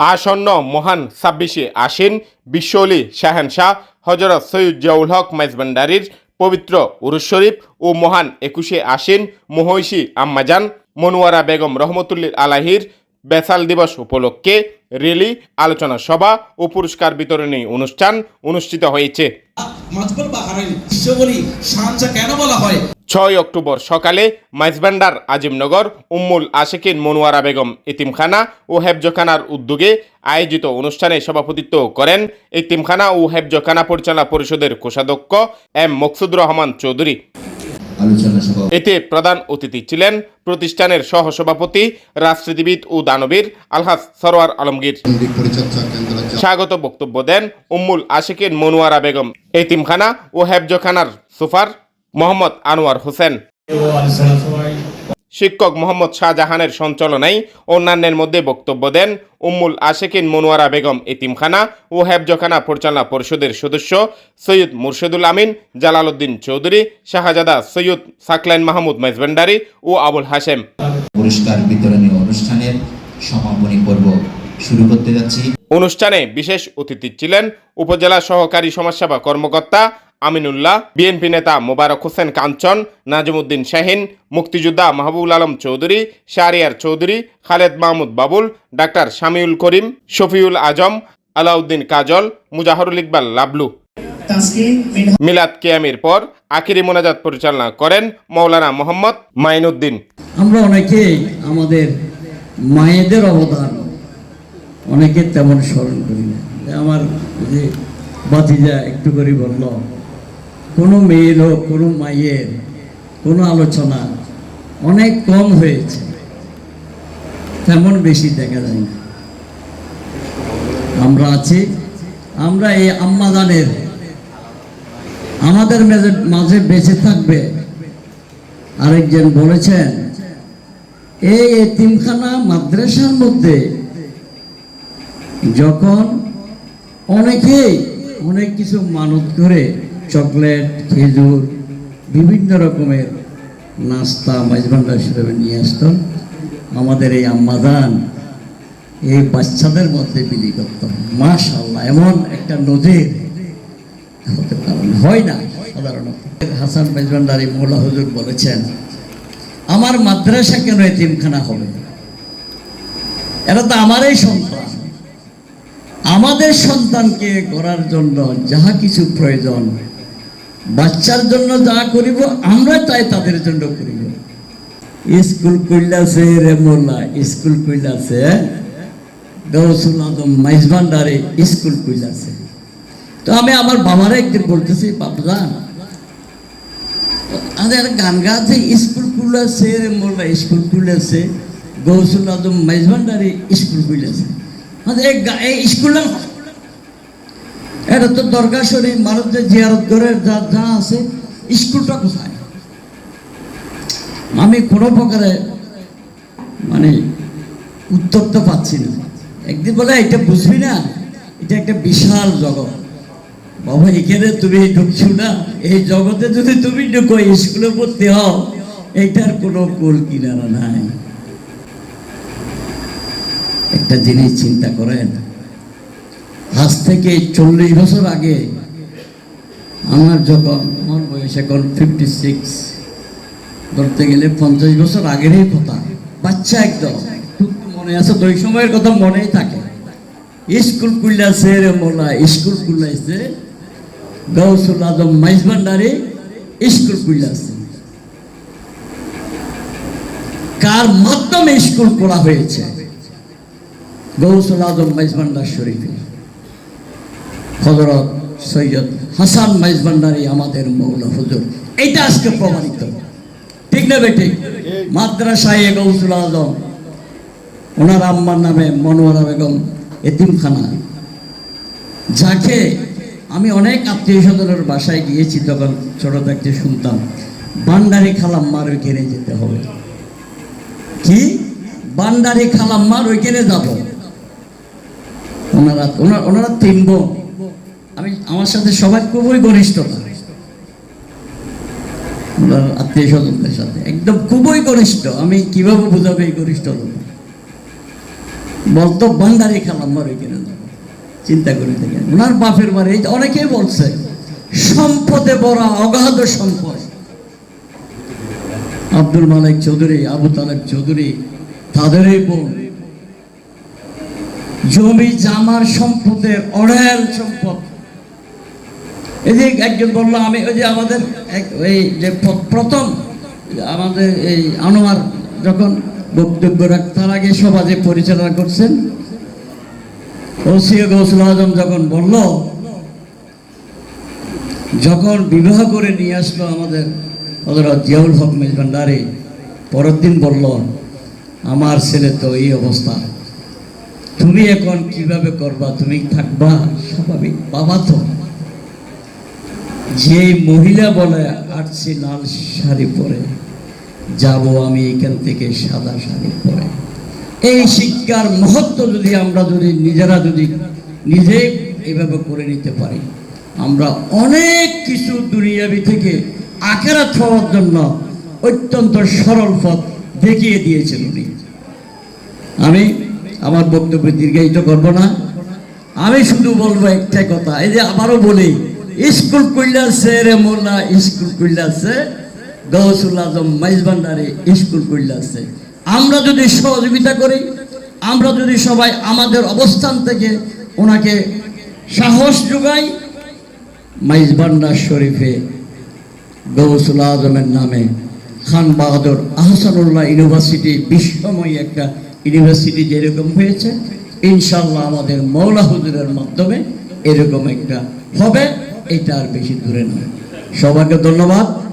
আসন্ন মহান ছাব্বিশে আশ্বিন বিশ্বলি শাহেনশাহ হজরত সৈয়দ জিয়াউল হক মাইজবান্ডারির পবিত্র উরুস শরীফ ও মহান একুশে আশ্বিন মহৈষী আম্মাজান মনোয়ারা বেগম রহমতুল্লিল আলাহির বেসাল দিবস উপলক্ষে রেলি, আলোচনা সভা ও পুরস্কার বিতরণী অনুষ্ঠান অনুষ্ঠিত হয়েছে। কেন বলা হয়? ছয় অক্টোবর সকালে মাইজবান্ডার আজিমনগর উম্মুল আশেকিন মনোয়ারা বেগম এতিমখানা ও হেফজখানার উদ্যোগে আয়োজিত অনুষ্ঠানে সভাপতিত্ব করেন এতিমখানা ও হেফজখানা পরিচালনা পরিষদের কোষাধ্যক্ষ এম মকসুদুর রহমান চৌধুরী। এতে প্রধান অতিথি ছিলেন প্রতিষ্ঠানের সহসভাপতি রাজনীতিবিদ ও দানবীর আলহাজ সরোয়ার আলমগীর। স্বাগত বক্তব্য দেন উম্মুল আশিকিন মনোয়ারা বেগম এতিমখানা ও হেফজখানার সুফার মোহাম্মদ আনোয়ার হোসেন। শিক্ষক মোহাম্মদ শাহজাহানের সঞ্চালনায় অন্যান্যের মধ্যে বক্তব্য দেন উম্মুল আশেকিন মনোয়ারা বেগম এতিমখানা ও হেফজখানা পরিচালনা পরিষদের সদস্য সৈয়দ মুর্শিদুল আমিন জালালউদ্দিন চৌধুরী শাহজাদা সৈয়দ সাকলাইন মাহমুদ মেজবান্ডারি ও আবুল হাশেম। পুরস্কার বিতরণী অনুষ্ঠানের সমাপনী পর্ব শুরু করতে যাচ্ছি। অনুষ্ঠানে বিশেষ অতিথি ছিলেন উপজেলা সহকারী সমাজসেবা কর্মকর্তা আমিনুল্লাহ, বিএনপি নেতা মোবারক হোসেন কাঞ্চন, নাজিমুদ্দিন শাহিন, মুক্তিযোদ্ধা মাহবুবুল আলম চৌধুরী, শাহরিয়ার চৌধুরী, খালেদ মাহমুদ বাবুল, ডাক্তার শামিউল করিম, শফিউল আজম, আলাউদ্দিন কাজল, মুজাহরুল ইকবাল লাবলু। মিলাদ কেয়ামির পর আখিরি মোনাজাত পরিচালনা করেন মৌলানা মোহাম্মদ মাইনুদ্দিন। আমরা অনেকেই আমাদের মায়েদের অবদান অনেকে তেমন স্মরণ করি না। আমার যে বাতিজা একটু করে বলল কোনো মেয়ের হোক কোনো মায়ের কোনো আলোচনা অনেক কম হয়েছে। তেমন বেশি দেখা যায় না। আমরা আছি, আমরা এই আম্মাদানের, আমাদের মাঝে বেঁচে থাকবে। আরেকজন বলেছেন, এই এতিমখানা মাদ্রাসার মধ্যে যখন অনেকেই অনেক কিছু মানত করে চকলেট, খেজুর, বিভিন্ন রকমের নাস্তা মাইজবান্ডার হিসেবে নিয়ে আসত আমাদের এই আম্মাদান এই বাচ্চাদের মধ্যে বিলি করত। মাশাল্লাহ এমন একটা নজির হতে পারে হয় না, সাধারণত। হাসান মেজবান্ডারি মোল্লা হুজুর বলেছেন, আমার মাদ্রাসা কেন এই এতিমখানা হবে? এরা তো আমারই সন্তান। আমাদের সন্তানকে করার জন্য যাহা কিছু প্রয়োজন বাচ্চার জন্য যা করিব আমরা তাই তাদের জন্য করিব। স্কুল কইলাছে রে মোল্লা, স্কুল কইলাছে গৌসুল আদম মাইজবান্ডারে স্কুল কইলাছে। তো আমি আমার বাবারা একদিন বলতেছি বাবজান আমাদের গান গাছে স্কুল খুলেছে মোল্লা, স্কুল খুলেছে গৌসুল আজম মেজবান্ডারি স্কুল খুলেছে আমাদের এই গা- এই স্কুল না এটা তো দরগা শরীফ মানুষ যে জিয়ারত করে যা যা আছে, স্কুলটা কোথায়? আমি কোনো প্রকারে মানে উত্তর তো পাচ্ছি না। একদিন বলে, এটা বুঝবি না? এটা একটা বিশাল জগৎ। বাবা, এখানে তুমি ঢুকছো না? এই জগতে যদি তুমি ঢুকো স্কুলে পড়তে হও। এইটার কোনো কোল কিনারা নাই। একটা জিনিস চিন্তা করেন আজ থেকে চল্লিশ বছর আগে আমার যখন, আমার বয়স এখন ফিফটি সিক্স ধরতে গেলে পঞ্চাশ বছর আগেরই কথা। বাচ্চা একদম। মনে আছে? ওই সময়ের কথা মনেই থাকে। স্কুল খুললাছে রে মোলা, স্কুল খুললাইছে গৌসুল আজম মাইজবান্ডারে স্কুল খুললাছে কার মাধ্যমে স্কুল করা হয়েছে? গৌসুল আজম মাইজবান্ডার শরীফে। হজরত সৈয়দ হাসান মাইজ মাইজবান্ডারি আমাদের মৌলা হুজুর। এইটা আজকে প্রমাণিত। ঠিক না বেঠিক মাদ্রাসায় গৌসুল আজম, ওনার আম্মার নামে মনোয়ারা বেগম এতিমখানা। যাকে আমি অনেক আত্মীয় স্বজনের বাসায় গিয়েছি, তখন ছোট থাকতে শুনতাম বান্ডারি খালাম্মার ওইখানে যেতে হবে। কি? বান্ডারি খালাম্মার ওইখানে যাব। ওনারা ওনারা তিন বোন। আমি আমার সাথে সবাই খুবই ঘনিষ্ঠতা আত্মীয় স্বজনদের সাথে। একদম খুবই ঘনিষ্ঠ। আমি কীভাবে বুঝাবো এই ঘনিষ্ঠতা বলতো ভান্ডারি খেলাম মরে যাব চিন্তা করে দেখেন। ওনার বাপের বাড়ি অনেকেই বলছে, সম্পদে বড় অগাধ সম্পদ। আব্দুল মালিক চৌধুরী, আবু তালেব চৌধুরী, তাদেরই বোন। জমি, জামার সম্পদের অঢেল সম্পদ। এই যে একজন বলল, আমি ওই যে আমাদের এই যে প্রথম আমাদের এই আনোয়ার যখন বক্তব্য রাখার আগে যে পরিচালনা করছেন ওসিয়া গৌসুল আজম যখন বলল, যখন বিবাহ করে নিয়ে আসলো আমাদের হজরত জিয়াউল হক মেজবান্ডারি, পরের দিন বলল, আমার ছেলে তো এই অবস্থা তুমি এখন কীভাবে করবা? তুমি থাকবা স্বাভাবিক বাবা তো। যে মহিলা বলে আসছি লাল শাড়ি পরে, যাব আমি এখান থেকে সাদা শাড়ি পরে। এই শিক্ষার মহত্ব যদি আমরা যদি নিজেরা যদি নিজে এভাবে করে নিতে পারি, আমরা অনেক কিছু দুনিয়াবি থেকে আখেরাত হওয়ার জন্য অত্যন্ত সরল পথ দেখিয়ে দিয়েছেন উনি। আমি আমার বক্তব্য দীর্ঘায়িত করব না। আমি শুধু বলব একটাই কথা, এই যে আবারও বলি স্কুল কইলাছে রে মোল্লা, স্কুল কইলাছে গৌসুল আজম মাইজবান্ডারে স্কুল কইলাছে আমরা যদি সহযোগিতা করি, আমরা যদি সবাই আমাদের অবস্থান থেকে ওনাকে সাহস যোগাই মাইজবান্ডার শরীফে গৌসুল আজমের নামে খান বাহাদুর আহসানুল্লাহ ইউনিভার্সিটি বিশ্বময় একটা ইউনিভার্সিটি যেরকম হয়েছে ইনশাল্লাহ আমাদের মৌলা হুজুরের মাধ্যমে এরকম একটা হবে। এটা আর বেশি দূরে নয়। সবাইকে ধন্যবাদ।